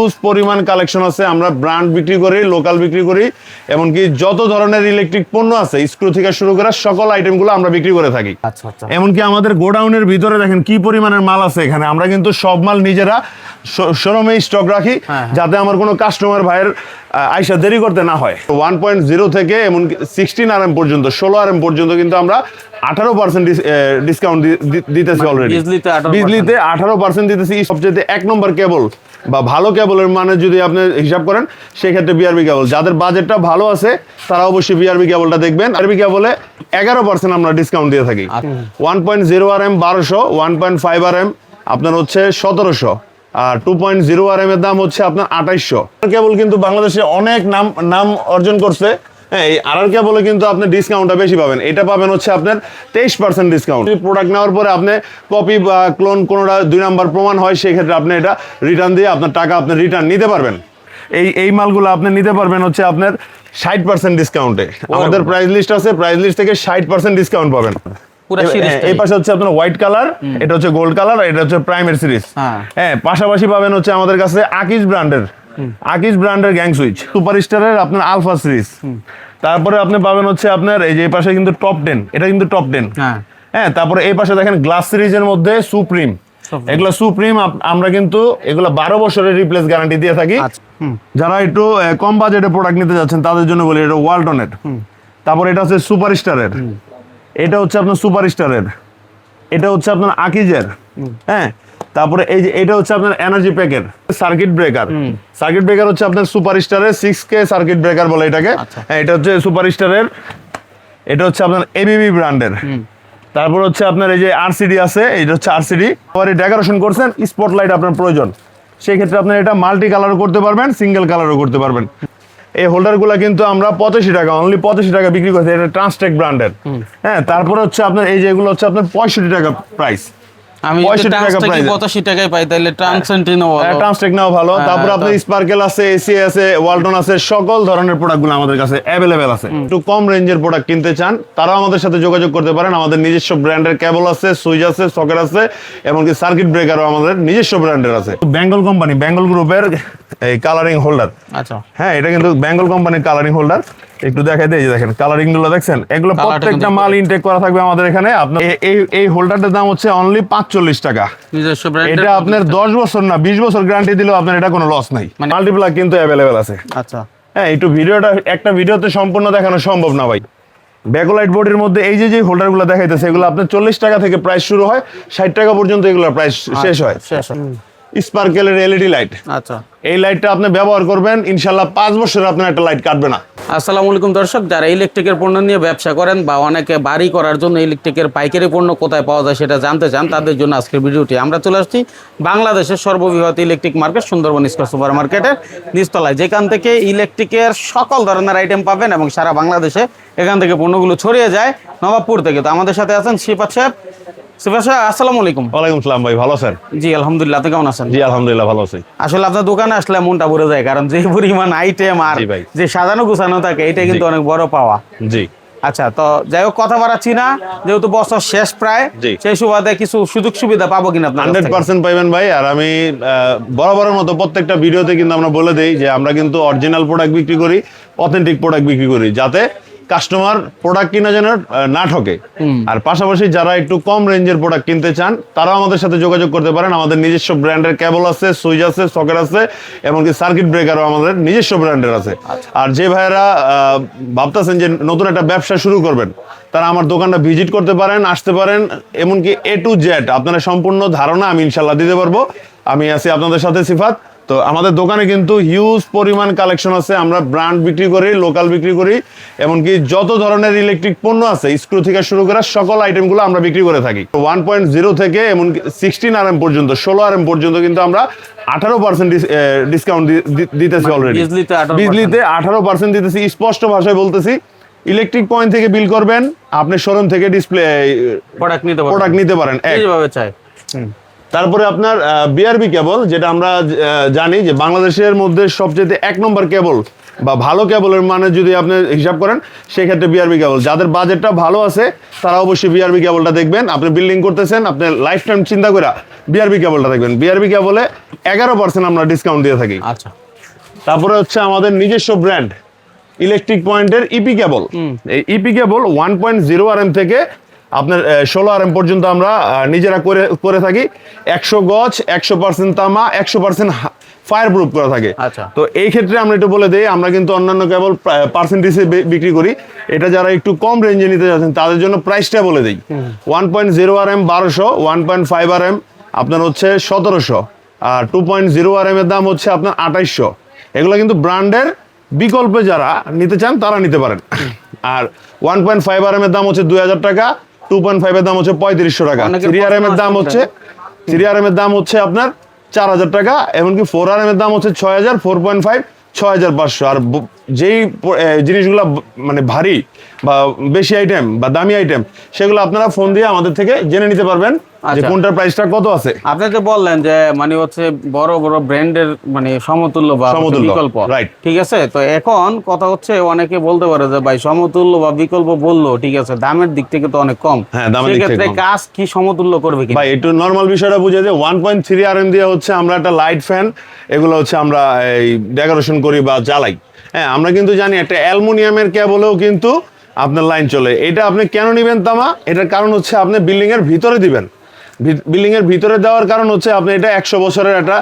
Huge পরিমাণ collection আছে। আমরা ব্র্যান্ড বিক্রি করি লোকাল বিক্রি করি এমনকি যত ধরনের ইলেকট্রিক পণ্য আছে স্ক্রু থেকে শুরু করে সকল আইটেমগুলো আমরা বিক্রি করে থাকি। আচ্ছা আচ্ছা। এমনকি আমাদের গোডাউনের ভিতরে দেখেন কি পরিমাণের মাল আছে এখানে। আমরা কিন্তু সব মাল নিজেরা শোরুমে স্টক রাখি হ্যাঁ। যাতে আমার কোনো কাস্টমার ভাইয়ের আইসা দেরি করতে না হয়। ওয়ান পয়েন্ট জিরো থেকে এমনকি সিক্সটিন আর এম পর্যন্ত ষোলো আর এম পর্যন্ত কিন্তু আমরা আঠারো পার্সেন্ট ডিসকাউন্ট দিতেছি অলরেডি বিজলিতে আঠারো পার্সেন্ট দিতেছি সবচেয়ে এক নম্বর কেবল বা ভালো কেবলের মানে যদি আপনি হিসাব করেন সেক্ষেত্রে বিআরবি কেবল। যাদের বাজেটটা ভালো আছে তারা অবশ্যই বিআরবি কেবলটা দেখবেন। আরবি কেবলে এগারো পার্সেন্ট আমরা ডিসকাউন্ট দিয়ে থাকি। One point zero R M বারোশো one point five R M আপনার হচ্ছে সতেরোশো আর two point zero R M এর দাম হচ্ছে আপনার আঠাইশশো। কেবল কিন্তু বাংলাদেশে অনেক নাম নাম অর্জন করছে। হ্যাঁ এই আর কেবলে কিন্তু আপনি ডিসকাউন্টটা বেশি পাবেন। এটা পাবেন হচ্ছে আপনার তেইশ পার্সেন্ট ডিসকাউন্ট প্রোডাক্ট নেওয়ার পরে আপনি কপি বা ক্লোন কোনোটা দুই নাম্বার প্রমাণ হয় সেই ক্ষেত্রে আপনি এটা রিটার্ন দিয়ে আপনার টাকা আপনি রিটার্ন নিতে পারবেন। এই এই মালগুলো আপনি নিতে পারবেন হচ্ছে আপনার ষাট পার্সেন্ট ডিসকাউন্টে আমাদের প্রাইস লিস্ট আছে প্রাইস লিস্ট থেকে ষাট পার্সেন্ট ডিসকাউন্ট পাবেন। সিরিজটাই। এই পাশে হচ্ছে আপনার হোয়াইট কালার এটা হচ্ছে গোল্ড কালার এটা হচ্ছে প্রাইমের সিরিজ হ্যাঁ। হ্যাঁ পাশাপাশি পাবেন হচ্ছে আমাদের কাছে আকিজ ব্র্যান্ডের আকিজ ব্র্যান্ডের গ্যাং সুইচ। সুপার স্টারের আপনার আলফা সিরিজ। তারপরে আপনি পাবেন হচ্ছে আপনার এই যে পাশে কিন্তু টপ টেন। এটা কিন্তু টপ টেন। হ্যাঁ। হ্যাঁ তারপরে এই পাশে দেখেন গ্লাস সিরিজের মধ্যে সুপ্রিম। এগুলো সুপ্রিম আমরা কিন্তু এগুলো বারো বছরের রিপ্লেস গ্যারান্টি দিয়ে থাকি। আচ্ছা যারা একটু কম বাজেটে প্রোডাক্ট নিতে যাচ্ছেন তাদের জন্য বলি এটা ওয়ালটনের তারপর এটা হচ্ছে সুপার স্টারের এটা হচ্ছে আপনার সুপার স্টারের এটা হচ্ছে আপনার আকিজের। হ্যাঁ তারপরে এই যে এটা হচ্ছে আপনার এনার্জি প্যাকের সার্কিট ব্রেকার সার্কিট ব্রেকার হচ্ছে আপনার সুপার স্টারের সিক্স কে সার্কিট ব্রেকার বলে এটাকে। আচ্ছা। হ্যাঁ এটা হচ্ছে সুপার স্টারের এটা হচ্ছে আপনার এবিবি ব্র্যান্ডের তারপর হচ্ছে আপনার এই যে আরসিডি আছে এটা হচ্ছে আরসিডি পরে ডেকোরেশন করছেন স্পটলাইট আপনার প্রয়োজন। সেই ক্ষেত্রে আপনার এটা মাল্টি কালারও করতে পারবেন সিঙ্গেল কালারও করতে পারবেন। এই হোল্ডারগুলো কিন্তু আমরা পঁচাশি টাকা অনলি পঁচাশি টাকা বিক্রি করছি এটা ট্রান্সটেক ব্র্যান্ডের হ্যাঁ তারপরে হচ্ছে আপনার এই যেগুলো হচ্ছে আপনার পঁয়ষট্টি টাকা প্রাইস আমি 65 টাকা টাকা টাকায় পাই তাহলে ট্রান্সেন্টিনও ট্রান্সটেক ভালো। তারপর আপনার স্পার্কেল আছে এসি আছে ওয়ালটন আছে সকল ধরনের প্রোডাক্টগুলো আমাদের কাছে অ্যাভেলেবেল আছে। একটু কম রেঞ্জের প্রোডাক্ট কিনতে চান তারাও আমাদের সাথে যোগাযোগ করতে পারেন। আমাদের নিজস্ব ব্র্যান্ডের কেবল আছে সুইচ আছে সকেট আছে এমনকি সার্কিট ব্রেকারও আমাদের নিজস্ব ব্র্যান্ডের আছে। বেঙ্গল কোম্পানি বেঙ্গল গ্রুপের এই কালারিং হোল্ডার আচ্ছা। হ্যাঁ এটা কিন্তু বেঙ্গল কোম্পানির কালারিং হোল্ডার একটু দেখাই দিই দেখেন কালারিংগুলো দেখছেন? এগুলো প্রত্যেকটা মাল ইনটেক করা থাকবে আমাদের এখানে। আপনার এই এই হোল্ডারটার দাম হচ্ছে অনলি পাঁচচল্লিশ টাকা। এটা আপনার দশ বছর না বিশ বছর গ্যারান্টি দিলেও আপনার এটা কোনো লস নাই। মানে- মাল্টিপ্লাগ কিন্তু অ্যাভেলেবেল আছে। আচ্ছা। হ্যাঁ একটু ভিডিওটা একটা ভিডিওতে সম্পূর্ণ দেখানো সম্ভব না ভাই। ব্যাকলাইট বোর্ডের মধ্যে এই যে যে হোল্ডারগুলো দেখাইতেছে এগুলো আপনার চল্লিশ টাকা থেকে প্রাইস শুরু হয় ষাট টাকা পর্যন্ত এগুলোর প্রাইস শেষ হয়। শেষ হয়। স্পার্কেলের এলইডি লাইট আচ্ছা। এই লাইটটা আপনি ব্যবহার করবেন ইনশাল্লাহ পাঁচ বছরে আপনার একটা লাইট কাটবে না। আসসালামু আলাইকুম দর্শক যারা ইলেকট্রিকের পণ্য নিয়ে ব্যবসা করেন বা অনেকে বাড়ি করার জন্য ইলেকট্রিকের পাইকারি পণ্য কোথায় পাওয়া যায় সেটা জানতে চান তাদের জন্য আজকের ভিডিওটি। আমরা চলে আসছি বাংলাদেশের সর্ববৃহৎ electric market Sundarban square super মার্কেটের নিচতলায় যেখান থেকে ইলেকট্রিকের সকল ধরনের আইটেম পাবেন এবং সারা বাংলাদেশে এখান থেকে পণ্যগুলো ছড়িয়ে যায় নবাবপুর থেকে। তো আমাদের সাথে আছেন শিপাত সাহেব আসসালামু আলাইকুম। ওয়ালাইকুম সালাম ভাই ভালো স্যার জি আলহামদুলিল্লাহ আপনি কেমন আছেন? জি আলহামদুলিল্লাহ ভালো আছি। আসলে আপনার দোকানে আসলে মনটা ভরে যায় কারণ যে পরিমাণ আইটেম আর যে সাজানো গুছানো থাকে এটা কিন্তু অনেক বড় পাওয়া। জি। আচ্ছা তো যাই হোক কথা বাড়াচ্ছি না যেহেতু বছর শেষ প্রায় সেই সুবাদে কিছু সুযোগ সুবিধা পাবো কিনা হান্ড্রেড পার্সেন্ট পাইবেন ভাই আর আমি বরাবরের মতো প্রত্যেকটা ভিডিওতে কিন্তু আমরা বলে দেই যে আমরা কিন্তু অরিজিনাল প্রোডাক্ট বিক্রি করি অথেন্টিক প্রোডাক্ট বিক্রি করি যাতে কাস্টমার প্রোডাক্ট কিনা যেন না ঠকে। আর পাশাপাশি যারা একটু কম রেঞ্জের প্রোডাক্ট কিনতে চান তারাও আমাদের সাথে যোগাযোগ করতে পারেন। আমাদের নিজস্ব ব্র্যান্ডের কেবল আছে সুইচ আছে সকেট আছে এমনকি সার্কিট ব্রেকারও আমাদের নিজস্ব ব্র্যান্ডের আছে। আর যে ভাইয়েরা আহ, ভাবতেছেন যে নতুন একটা ব্যবসা শুরু করবেন তারা আমার দোকানটা ভিজিট করতে পারেন আসতে পারেন এমনকি এ টু জেড আপনারা সম্পূর্ণ ধারণা আমি ইনশাল্লাহ দিতে পারব। আমি আছি আপনাদের সাথে সিফাত। তো আমাদের দোকানে কিন্তু হিউজ পরিমাণ কালেকশন আছে। আমরা ব্র্যান্ড বিক্রি করি লোকাল বিক্রি করি এমনকি যত ধরনের ইলেকট্রিক পণ্য আছে স্ক্রু থেকে শুরু করে সকল আইটেমগুলো আমরা বিক্রি করে থাকি। ওয়ান পয়েন্ট জিরো থেকে এমনকি সিক্সটিন আর এম পর্যন্ত ষোলো আর এম পর্যন্ত কিন্তু আমরা আঠারো পার্সেন্ট ডিসকাউন্ট দিতেছি অলরেডি বিজলিতে আঠারো পার্সেন্ট দিতেছি স্পষ্ট ভাষায় বলতেছি ইলেকট্রিক পয়েন্ট থেকে বিল করবেন আপনি শোরুম থেকে ডিসপ্লে প্রোডাক্ট নিতে প্রোডাক্ট নিতে পারেন এক। যেভাবে চাই। তারপরে আপনার বিআরবি কেবল যেটা আমরা জানি যে বাংলাদেশের মধ্যে সবচেয়ে এক নম্বর কেবল বা ভালো কেবলের মানে যদি আপনি হিসাব করেন সেক্ষেত্রে বিআরবি কেবল যাদের বাজেটটা ভালো আছে তারা অবশ্যই বিআরবি কেবলটা দেখবেন। আপনি বিল্ডিং করতেছেন আপনি লাইফ টাইম চিন্তা করে বিআরবি কেবলটা দেখবেন। বিআরবি কেবলে এগারো পার্সেন্ট আমরা ডিসকাউন্ট দিয়ে থাকি। আচ্ছা। তারপরে হচ্ছে আমাদের নিজস্ব ব্র্যান্ড ইলেকট্রিক পয়েন্টের ইপি কেবল এই EP cable one point zero R M থেকে আপনার ষোলো আর এম পর্যন্ত আমরা নিজেরা করে করে থাকি। একশো গজ একশো পার্সেন্ট তামা একশো পার্সেন্ট ফায়ার প্রুফ করা থাকে। আচ্ছা। তো এই ক্ষেত্রে আমরা একটু বলে দিই আমরা কিন্তু অন্যান্য কেবল পার্সেন্টেজে বিক্রি করি। এটা যারা একটু কম রেঞ্জে নিতে যাচ্ছেন তাদের জন্য প্রাইসটা বলে দিই। One point zero R M বারোশো one point five R M আপনার হচ্ছে সতেরোশো। আর two point zero R M এর দাম হচ্ছে আপনার আঠাইশশো। এগুলো কিন্তু ব্র্যান্ডের বিকল্পে যারা নিতে চান তারা নিতে পারেন। আর one point five R M এর দাম হচ্ছে দুই হাজার টাকা। টু পয়েন্ট ফাইভ এর দাম হচ্ছে পঁয়ত্রিশশো টাকা। থ্রি আর এম এর দাম হচ্ছে থ্রি আর এম এর দাম হচ্ছে আপনার চার হাজার টাকা এমনকি ফোর আর এম এর দাম হচ্ছে ছয় হাজার ফোর পয়েন্ট ফাইভ ছয় হাজার পাঁচশো। আর যেই জিনিসগুলো মানে ভারী বা বেশি আইটেম বা দামি আইটেম সেগুলো আপনারা ফোন দিয়ে আমাদের থেকে জেনে নিতে পারবেন যে আচ্ছা। কোনটার প্রাইসটা কত আছে। আপনি যে বললেন যে মানে হচ্ছে বড় বড় ব্র্যান্ডের মানে সমতুল্য বা বিকল্প right. ঠিক আছে? তো এখন কথা হচ্ছে অনেকে বলতে পারে যে ভাই সমতুল্য বা বিকল্প বলল ঠিক আছে দামের দিক থেকে তো অনেক কম। হ্যাঁ, দামের দিক থেকে কাজ কি সমতুল্য করবে কি ভাই একটু নর্মাল বিষয়টা বুঝে যে one point three R M দিয়ে হচ্ছে আমরা একটা লাইট ফ্যান এগুলো হচ্ছে আমরা এই ডেকোরেশন করি বা জ্বালাই। হ্যাঁ আমরা কিন্তু জানি একটা অ্যালুমিনিয়ামের ক্যাবলেও কিন্তু আপনার লাইন চলে। এটা আপনি কেন নেবেন তামা? এটার কারণ হচ্ছে আপনি বিল্ডিং এর ভিতরে দিবেন। বিল্ডিং এর ভিতরে দেওয়ার কারণ হচ্ছে আপনি এটা একশো বছরের একটা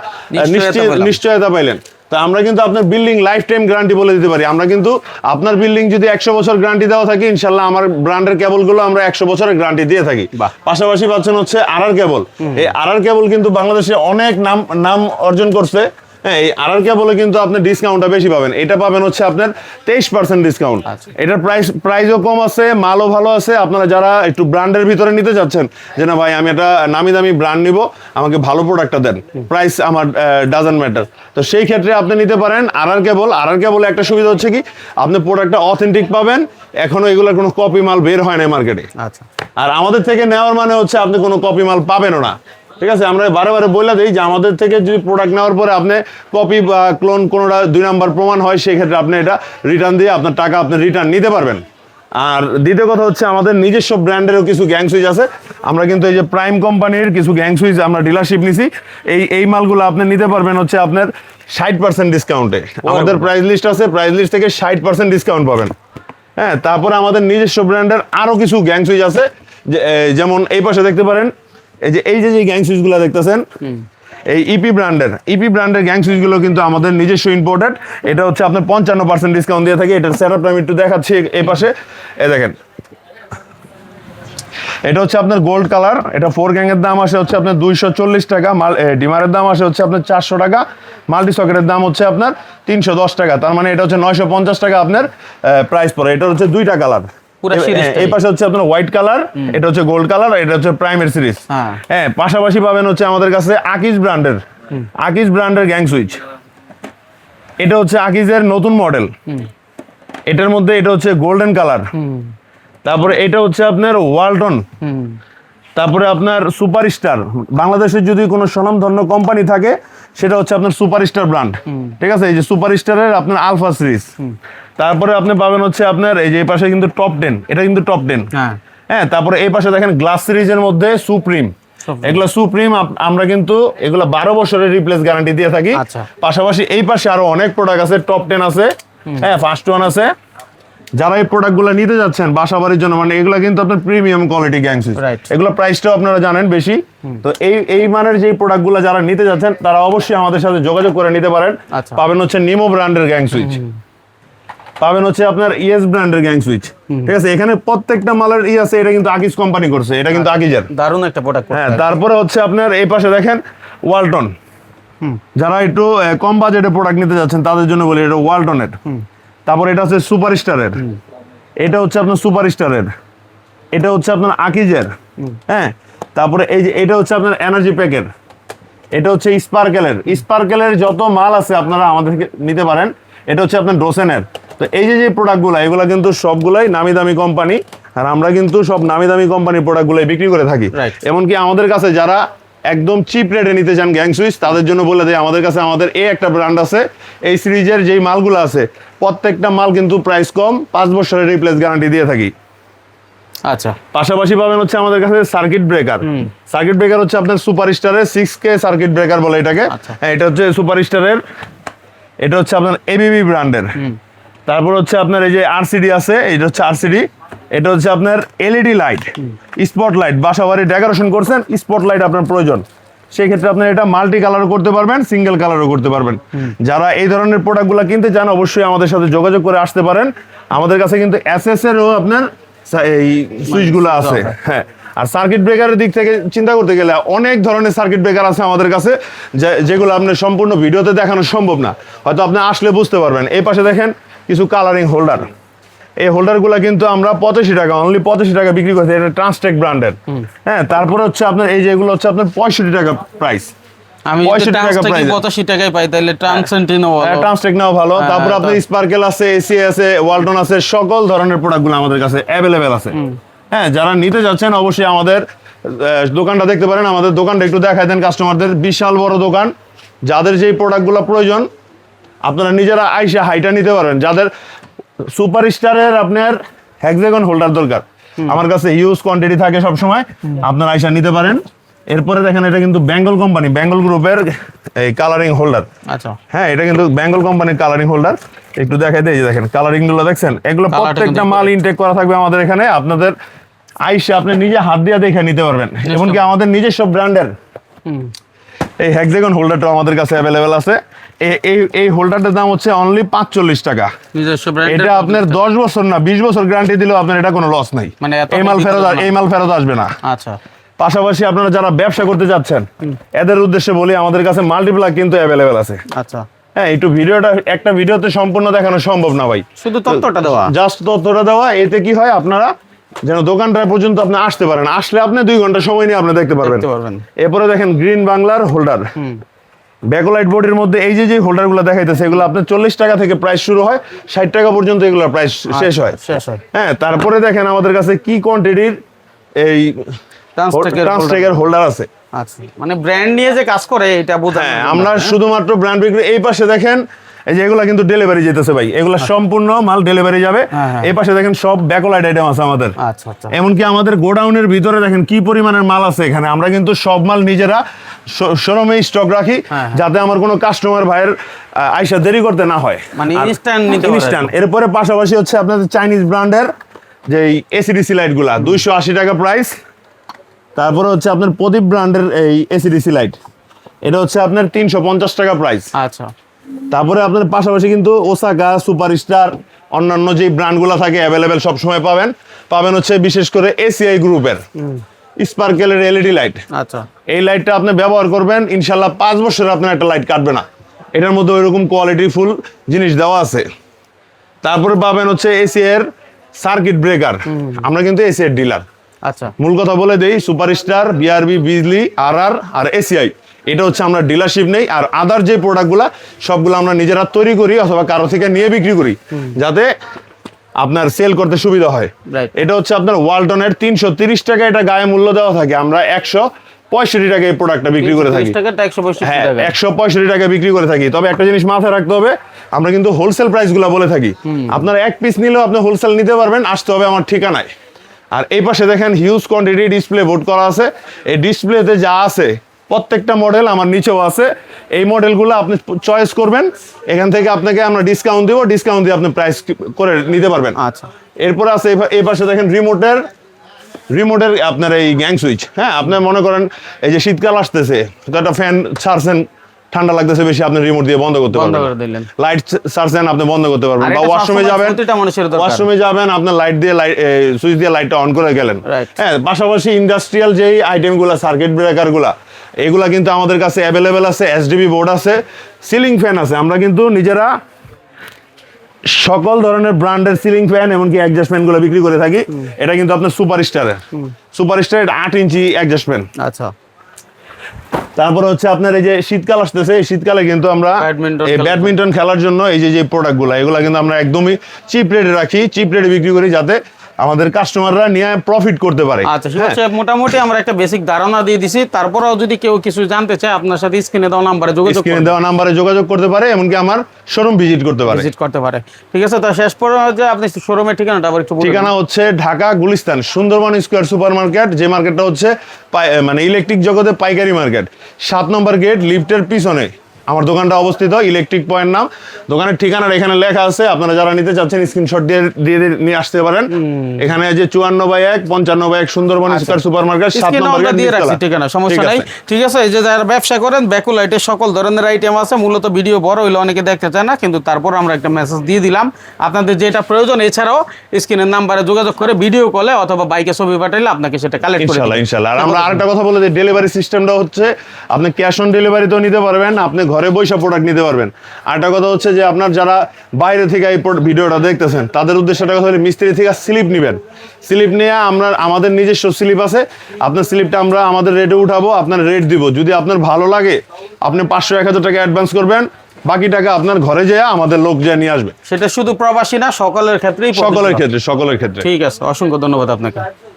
নিশ্চয়তা পাইলেন। তো আমরা কিন্তু আপনার বিল্ডিং লাইফ টাইম গ্যারান্টি বলে দিতে পারি। আমরা কিন্তু আপনার বিল্ডিং যদি একশো বছর গ্যারান্টি দেওয়া থাকে ইনশাল্লাহ আমার ব্র্যান্ডের কেবলগুলো আমরা একশো বছরের গ্যারান্টি দিয়ে থাকি। পাশাপাশি পাচ্ছেন হচ্ছে আরআর কেবল। এই আরআর কেবল কিন্তু বাংলাদেশে অনেক নাম নাম অর্জন করছে। হ্যাঁ এই আরআর কেবলে কিন্তু আপনি ডিসকাউন্টটা বেশি পাবেন। এটা পাবেন হচ্ছে আপনার তেইশ পার্সেন্ট ডিসকাউন্ট আচ্ছা। এটার প্রাইস প্রাইসও কম আছে মালও ভালো আছে। আপনারা যারা একটু ব্র্যান্ডের ভিতরে নিতে যাচ্ছেন যে না ভাই আমি একটা নামি দামি ব্র্যান্ড নিব আমাকে ভালো প্রোডাক্টটা দেন। প্রাইস আমার ডাজন্ট ম্যাটার তো সেই ক্ষেত্রে আপনি নিতে পারেন আরআর কেবল আরআর কেবল একটা সুবিধা হচ্ছে কি আপনি প্রোডাক্টটা অথেন্টিক পাবেন। এখনও এগুলোর কোনো কপি মাল বের হয় না মার্কেটে আচ্ছা। আর আমাদের থেকে নেওয়ার মানে হচ্ছে আপনি কোনো কপি মাল পাবেনও না। ঠিক আছে? আমরা বারে বারে বলে দিই যে আমাদের থেকে যদি প্রোডাক্ট নেওয়ার পরে আপনি কপি বা ক্লোন কোনোটা দুই নাম্বার প্রমাণ হয় সেক্ষেত্রে আপনি এটা রিটার্ন দিয়ে আপনার টাকা আপনি রিটার্ন নিতে পারবেন। আর দ্বিতীয় কথা হচ্ছে আমাদের নিজস্ব ব্র্যান্ডেরও কিছু গ্যাং সুইচ আছে। আমরা কিন্তু এই যে প্রাইম কোম্পানির কিছু গ্যাং সুইচ আমরা ডিলারশিপ নিছি। এই এই মালগুলো আপনি নিতে পারবেন হচ্ছে আপনার ষাট পার্সেন্ট ডিসকাউন্টে আমাদের প্রাইস লিস্ট আছে প্রাইস লিস্ট থেকে ষাট পার্সেন্ট ডিসকাউন্ট পাবেন। হ্যাঁ তারপরে আমাদের নিজস্ব ব্র্যান্ডের আরও কিছু গ্যাং সুইচ আছে। যে- যেমন এই পাশে দেখতে পারেন এই যে এই যে যে গ্যাং সুইচগুলো দেখতেছেন এই ইপি ব্র্যান্ডের ইপি ব্র্যান্ডের গ্যাং সুইচগুলো কিন্তু আমাদের নিজস্ব ইম্পোর্টেড এটা হচ্ছে আপনার পঞ্চান্ন পার্সেন্ট ডিসকাউন্ট দিয়ে থাকে এটার সেটআপটা আমি একটু দেখাচ্ছি এই পাশে। এ দেখেন। এটা হচ্ছে আপনার গোল্ড কালার এটা ফোর গ্যাংয়ের দাম আসে হচ্ছে আপনার দুইশো চল্লিশ টাকা মাল ডিমারের দাম আসে হচ্ছে আপনার চারশো টাকা মাল্টি সকেটের দাম হচ্ছে আপনার তিনশো দশ টাকা তার মানে এটা হচ্ছে নয়শো পঞ্চাশ টাকা আপনার প্রাইস পড়ে এটা হচ্ছে দুইটা কালার পুরা series এই পাশে হচ্ছে আপনার হোয়াইট কালার এটা হচ্ছে গোল্ড কালার এটা হচ্ছে প্রাইমের সিরিজ হ্যাঁ। হ্যাঁ পাশাপাশি পাবেন হচ্ছে আমাদের কাছে আকিজ ব্র্যান্ডের আকিজ ব্র্যান্ডের গ্যাং সুইচ এটা হচ্ছে আকিজের নতুন মডেল এটার মধ্যে এটা হচ্ছে গোল্ডেন কালার তারপরে এটা হচ্ছে আপনার ওয়ালটন তারপরে আপনার সুপারস্টার বাংলাদেশের যদি কোনো স্বনামধন্য কোম্পানি থাকে সেটা হচ্ছে আপনার সুপারস্টার ব্র্যান্ড ঠিক আছে? এই যে সুপারস্টারের আপনার আলফা সিরিজ তারপরে আপনি পাবেন হচ্ছে আপনার এই যে এই পাশে কিন্তু টপ টেন এটা কিন্তু টপ টেন হ্যাঁ। হ্যাঁ তারপরে এই পাশে দেখেন গ্লাস সিরিজের মধ্যে সুপ্রিম। এগুলো সুপ্রিম আমরা কিন্তু এগুলো বারো বছরের রিপ্লেস গ্যারান্টি দিয়ে থাকি। আচ্ছা। পাশাপাশি এই পাশে আরও অনেক প্রোডাক্ট আছে টপ টেন আছে। হ্যাঁ ফার্স্ট ওয়ান আছে। যারা এই প্রোডাক্টগুলো নিতে যাচ্ছেন বাসা বাড়ির জন্য মানে এগুলো কিন্তু আপনার প্রিমিয়াম কোয়ালিটি Right. এগুলো প্রাইসটাও আপনারা জানেন বেশি। তো এই এই মানের যে প্রোডাক্টগুলো যারা নিতে যাচ্ছেন তারা অবশ্যই আমাদের সাথে যোগাযোগ করে নিতে পারেন। আচ্ছা। পাবেন হচ্ছে নিমো ব্র্যান্ডের গ্যাং সুইচ পাবেন হচ্ছে আপনার ইএস ব্র্যান্ডের গ্যাং সুইচ ঠিক আছে? এখানে প্রত্যেকটা মালের ই আছে এটা কিন্তু আকিজ কোম্পানি করছে এটা কিন্তু আকিজের দারুণ একটা প্রোডাক্ট হ্যাঁ তারপরে হচ্ছে আপনার এই পাশে দেখেন ওয়ালটন যারা একটু কম বাজেটে প্রোডাক্ট নিতে যাচ্ছেন তাদের জন্য বলি এটা ওয়ালটনের তারপর এটা হচ্ছে সুপার স্টারের এটা হচ্ছে আপনার সুপার স্টারের এটা হচ্ছে আপনার আকিজের। হ্যাঁ? তারপরে এই যে এটা হচ্ছে আপনার এনার্জি প্যাকের এটা হচ্ছে স্পার্কেলের স্পার্কেলের যত মাল আছে আপনারা আমাদেরকে নিতে পারেন। এটা হচ্ছে আপনার ডোসেনের তো এই যে যে প্রোডাক্টগুলো এগুলো কিন্তু সবগুলাই নামি দামি কোম্পানি আর আমরা কিন্তু সব নামি দামি কোম্পানির প্রোডাক্টগুলোই বিক্রি করে থাকি। এমনকি আমাদের কাছে যারা একদম চিপ রেটে নিতে চান গ্যাং সুইচ তাদের জন্য বলে দেয় আমাদের কাছে আমাদের এই একটা ব্র্যান্ড আছে। এই সিরিজের যেই মালগুলো আছে প্রত্যেকটা মাল কিন্তু প্রাইস কম পাঁচ বছরের রিপ্লেস গ্যারান্টি দিয়ে থাকি। আচ্ছা। পাশাপাশি পাবেন হচ্ছে আমাদের কাছে সার্কিট ব্রেকার সার্কিট ব্রেকার হচ্ছে আপনার সুপার স্টারের সিক্স কে সার্কিট ব্রেকার বলে এটাকে। আচ্ছা। হ্যাঁ এটা হচ্ছে সুপার স্টারের এটা হচ্ছে আপনার এবিবি ব্র্যান্ডের তারপর হচ্ছে আপনার এই যে আরসিডি আছে এটা হচ্ছে আরসিডি এটা হচ্ছে আপনার এলইডি লাইট স্পট লাইট বাসা বাড়ি ডেকোরেশন করছেন স্পট লাইট আপনার প্রয়োজন। সেই ক্ষেত্রে আপনি এটা মাল্টি কালারও করতে পারবেন সিঙ্গেল কালারও করতে পারবেন। যারা এই ধরনের প্রোডাক্টগুলো কিনতে চান অবশ্যই আমাদের সাথে যোগাযোগ করে আসতে পারেন। আমাদের কাছে কিন্তু এসএস এরও আপনার এই সুইচগুলো আছে। হ্যাঁ আর সার্কিট ব্রেকারের দিক থেকে চিন্তা করতে গেলে অনেক ধরনের সার্কিট ব্রেকার আছে আমাদের কাছে যেগুলো আপনার সম্পূর্ণ ভিডিওতে দেখানো সম্ভব না। হয়তো আপনি আসলে বুঝতে পারবেন। এই পাশে দেখেন কিছু কালারিং হোল্ডার এই হোল্ডারগুলো কিন্তু আমরা পঁচাশি টাকা অনলি পঁচাশি টাকা বিক্রি করছি এটা ট্রান্সটেক ব্র্যান্ডের হ্যাঁ তারপরে হচ্ছে আপনার এই যেগুলো হচ্ছে আপনার পঁয়ষট্টি টাকা প্রাইস আমি 65 টাকা ট্রান্সটা কি price এ। পঁচাশি টাকায় পাই তাহলে ট্রান্সটেক নাও ভালো। হ্যাঁ, আপনার স্পার্কেল আছে এসি আছে ওয়ালটন আছে সকল ধরনের প্রোডাক্টগুলো আমাদের কাছে অ্যাভেলেবেল আছে। হ্যাঁ যারা নিতে যাচ্ছেন অবশ্যই আমাদের দোকানটা দেখতে পারেন। আমাদের দোকানটা একটু দেখাই দেন কাস্টমারদের বিশাল বড় দোকান। যাদের যেই প্রোডাক্টগুলো প্রয়োজন আপনারা নিজেরা আইসা হাইটা নিতে পারবেন যাদের সুপার স্টারের আপনার হ্যাক্সাগন হোল্ডার দরকার। আমার কাছে হিউজ কোয়ান্টিটি থাকে সব সময় আপনারা আইসা নিতে পারেন। এরপরে দেখেন এটা কিন্তু বেঙ্গল কোম্পানি বেঙ্গল গ্রুপের এই কালারিং হোল্ডার আচ্ছা। হ্যাঁ এটা কিন্তু বেঙ্গল কোম্পানির কালারিং হোল্ডার একটু দেখাই দেয় দেখেন কালারিংগুলো দেখছেন? এগুলো প্রত্যেকটা মাল ইনটেক করা থাকবে আমাদের এখানে। আপনাদের আইসে আপনি নিজে হাত দিয়ে দেখে নিতে পারবেন। এমনকি আমাদের নিজস্ব ব্র্যান্ডের এই হ্যাক্সাগন হোল্ডারটা আমাদের কাছে অ্যাভেলেবেল আছে। এই এই হোল্ডারটার দাম হচ্ছে অনলি পাঁচচল্লিশ টাকা। এটা আপনার দশ বছর না বিশ বছর গ্যারান্টি দিলেও আপনার এটা কোনো লস নাই। মানে এই মাল ফেরত এই মাল ফেরত আসবে না। আচ্ছা। পাশাপাশি আপনারা যারা ব্যবসা করতে যাচ্ছেন এদের উদ্দেশ্যে বলি আমাদের কাছে মাল্টিপ্লাগ কিন্তু অ্যাভেলেবেল আছে। আচ্ছা। হ্যাঁ একটু ভিডিওটা একটা ভিডিওতে সম্পূর্ণ দেখানো সম্ভব না ভাই। শুধু তত্ত্বটা দেওয়া। জাস্ট তথ্যটা দেওয়া এতে কি হয় আপনারা যেন দোকানটা পর্যন্ত আপনি আসতে পারেন। আসলে আপনি দুই ঘণ্টা সময় নিয়ে আপনি দেখতে পারবেন। এরপরে দেখেন গ্রিন বাংলার হোল্ডার ব্যাকলাইট বোর্ডের মধ্যে এই যে যে হোল্ডারগুলো দেখাইতেছে এগুলো আপনার চল্লিশ টাকা থেকে প্রাইস শুরু হয় ষাট টাকা পর্যন্ত এগুলো প্রাইস শেষ হয়। হ্যাঁ। তারপরে দেখেন আমাদের কাছে কি কোয়ান্টিটির এই ট্রান্সটেকের হোল্ডার আছে। আচ্ছা মানে ব্র্যান্ড নিয়ে যে কাজ করে এটা বোঝা হ্যাঁ আমরা শুধুমাত্র ব্র্যান্ড বিক্রি এই পাশে দেখেন এই যে এগুলা কিন্তু ডেলিভারি যেতেছে ভাই এগুলা সম্পূর্ণ মাল ডেলিভারি যাবে। হ্যাঁ, হ্যাঁ। এই পাশে দেখেন সব ব্যাকলাইট আইটেম আছে আমাদের। আচ্ছা আচ্ছা। এমনকি আমাদের গোডাউনের ভিতরে দেখেন কি পরিমাণের মাল আছে এখানে। আমরা কিন্তু সব মাল নিজেরা শোরুমে স্টক রাখি হ্যাঁ। যাতে আমার কোনো কাস্টমার ভাইয়ের আইসা দেরি করতে না হয়। মানে নিতে ইনস্ট্যান্ট এরপরে পাশাপাশি হচ্ছে আপনাদের চাইনিজ ব্র্যান্ডের যে এসিডিসি লাইটগুলা দুইশো আশি টাকা প্রাইস তারপরে হচ্ছে আপনার প্রদীপ ব্র্যান্ডের এই এসিডিসি লাইট এটা হচ্ছে আপনার তিনশো পঞ্চাশ টাকা প্রাইস আচ্ছা। তারপরে আপনার পাশাপাশি কিন্তু ওসাকা সুপারস্টার অন্যান্য যে ব্র্যান্ডগুলো থাকে অ্যাভেলেবেল সবসময় পাবেন। পাবেন হচ্ছে বিশেষ করে এসিআই গ্রুপের স্পার্কেলের এলইডি লাইট আচ্ছা। এই লাইটটা আপনি ব্যবহার করবেন ইনশাল্লাহ পাঁচ বছরে আপনার একটা লাইট কাটবে না। এটার মধ্যে ওইরকম কোয়ালিটি ফুল জিনিস দেওয়া আছে। তারপরে পাবেন হচ্ছে এসি এর সার্কিট ব্রেকার আমরা কিন্তু এসি এর ডিলার আচ্ছা। মূল কথা বলে দেই সুপারস্টার বিআরবি বিজলি আর আর আর এসিআই এটা হচ্ছে আমরা ডিলারশিপ নেই আর আদার যে প্রোডাক্টগুলো সবগুলো আমরা নিজেরা তৈরি করি অথবা কারও থেকে নিয়ে বিক্রি করি যাতে আপনার সেল করতে সুবিধা হয়। এটা হচ্ছে আপনার ওয়ালটনের তিনশো তিরিশ টাকা এটা গায়ে মূল্য দেওয়া থাকে আমরা একশো পঁয়ষট্টি টাকা এই প্রোডাক্টটা বিক্রি করে থাকি। হ্যাঁ টাকা। একশো পঁয়ষট্টি টাকা বিক্রি করে থাকি। তবে একটা জিনিস মাথায় রাখতে হবে আমরা কিন্তু হোলসেল প্রাইসগুলা বলে থাকি। আপনার এক পিস নিলেও আপনি হোলসেল নিতে পারবেন আসতে হবে আমার ঠিকানায়। আর এই পাশে দেখেন হিউজ কোয়ান্টিটি ডিসপ্লে বোর্ড করা আছে। এই ডিসপ্লেতে যা আছে প্রত্যেকটা মডেল আমার নিচেও আছে। এই মডেলগুলো আপনি চয়েস করবেন। এখান থেকে আপনাকে আমরা ডিসকাউন্ট দিব ডিসকাউন্ট দিয়ে আপনি প্রাইস করে নিতে পারবেন। আচ্ছা। এরপর আছে এই পাশে দেখেন রিমোটের রিমোটের আপনার এই গ্যাং সুইচ হ্যাঁ আপনি মনে করেন এই যে শীতকাল আসতেছে তো একটা ফ্যান ছাড়ছেন ঠান্ডা লাগতেছে বেশি আপনি রিমোট দিয়ে বন্ধ করতে পারবেন। লাইট ছাড়ছেন আপনি বন্ধ করতে পারবেন। বা ওয়াশরুমে যাবেন প্রতিটা মানুষের দরকার। ওয়াশরুমে যাবেন আপনার লাইট দিয়ে লাইট সুইচ দিয়ে লাইটটা অন করে গেলেন। হ্যাঁ পাশাপাশি ইন্ডাস্ট্রিয়াল যেই আইটেমগুলো সার্কিট ব্রেকারগুলো এগুলা কিন্তু আমাদের কাছে অ্যাভেলেবেল আছে এসডিবি বোর্ড আছে সিলিং ফ্যান আছে। আমরা কিন্তু নিজেরা সকল ধরনের ব্র্যান্ডের সিলিং ফ্যান এমনকি অ্যাডজাস্টমেন্টগুলো বিক্রি করে থাকি। এটা কিন্তু আপনার সুপার স্টারের সুপার স্টারের আট ইঞ্চি অ্যাডজাস্টমেন্ট আচ্ছা। তারপরে হচ্ছে আপনার এই যে শীতকাল আসতেছে এই শীতকালে কিন্তু আমরা ব্যাডমিন্টন এই খেলার ব্যাডমিন্টন খেলার জন্য এই যে যে প্রোডাক্টগুলো এগুলো কিন্তু আমরা একদমই চিপ রেটে রাখি চিপ রেটে বিক্রি করি যাতে আমাদের কাস্টমাররা নিয়ে প্রফিট করতে পারে। আচ্ছা হ্যাঁ? মোটামুটি আমরা একটা বেসিক ধারণা দিয়ে দিছি। তারপরেও যদি কেউ কিছু জানতে চায় আপনার সাথে স্ক্রিনে দেওয়া নাম্বারে যোগাযোগ স্ক্রিনে দেওয়া নাম্বারে যোগাযোগ করতে পারে এমনকি আমার শোরুম ভিজিট করতে পারে। ভিজিট করতে পারে। ঠিক আছে তো শেষ পর্যন্ত আপনি শোরুমের ঠিকানাটা আবার একটু ঠিকানা হচ্ছে Dhaka Gulistan Sundarban square super market যে মার্কেটটা হচ্ছে মানে ইলেকট্রিক জগতে পাইকারি মার্কেট সাত নম্বর গেট লিফটের পিছনে। আমার দোকানটা অবস্থিত ইলেকট্রিক পয়েন্ট নাম। দোকানের ঠিকানাটা এখানে লেখা আছে আপনারা যারা নিতে চাচ্ছেন স্ক্রিনশট দিয়ে দিয়ে নিয়ে আসতে পারেন। এখানে যে চুয়ান্ন বাই এক পঞ্চান্ন বাই এক সুন্দরবন স্কোয়ার সুপার মার্কেট সাত নম্বর দিয়ে রাখছি ঠিকানা সমস্যা নাই। ঠিক আছে এই যে যারা ব্যবসা করেন ব্যাকুলাইটের সকল ধরনের আইটেম আছে মূলত ভিডিও বড় হইলে অনেকে দেখতে চায় না কিন্তু তারপর আমরা একটা মেসেজ দিয়ে দিলাম। আপনাদের যেটা প্রয়োজন এছাড়াও স্ক্রিনের নাম্বারে যোগাযোগ করে ভিডিও কলে অথবা বাইকে ছবি পাঠাইলে আপনাকে সেটা কালেক্ট করে ইনশাল্লাহ দিবে। আর আমরা আরেকটা কথা বলে দিই ডেলিভারি সিস্টেমটা হচ্ছে আপনি ক্যাশ অন ডেলিভারিতেও নিতে পারবেন আপনি ঘরে বৈশা প্রোডাক্ট নিতে পারবেন। আরেকটা কথা হচ্ছে যে আপনার যারা বাইরে থেকে এই ভিডিওটা দেখতেছেন তাদের উদ্দেশ্যে একটা কথা হলো মিস্ত্রি থেকে স্লিপ নেবেন। স্লিপ নিয়ে আমরা আমাদের নিজস্ব স্লিপ আছে। আপনার স্লিপটা আমরা আমাদের রেটে উঠাবো আপনার রেট দিব। যদি আপনার ভালো লাগে আপনি পাঁচশো এক হাজার টাকা অ্যাডভান্স করবেন। বাকি টাকা আপনার ঘরে যেয়ে আমাদের লোক যেয়ে নিয়ে আসবে। সেটা শুধু প্রবাসী না সকলের ক্ষেত্রেই সকলের ক্ষেত্রে সকলের ক্ষেত্রে। ঠিক আছে অসংখ্য ধন্যবাদ আপনাকে।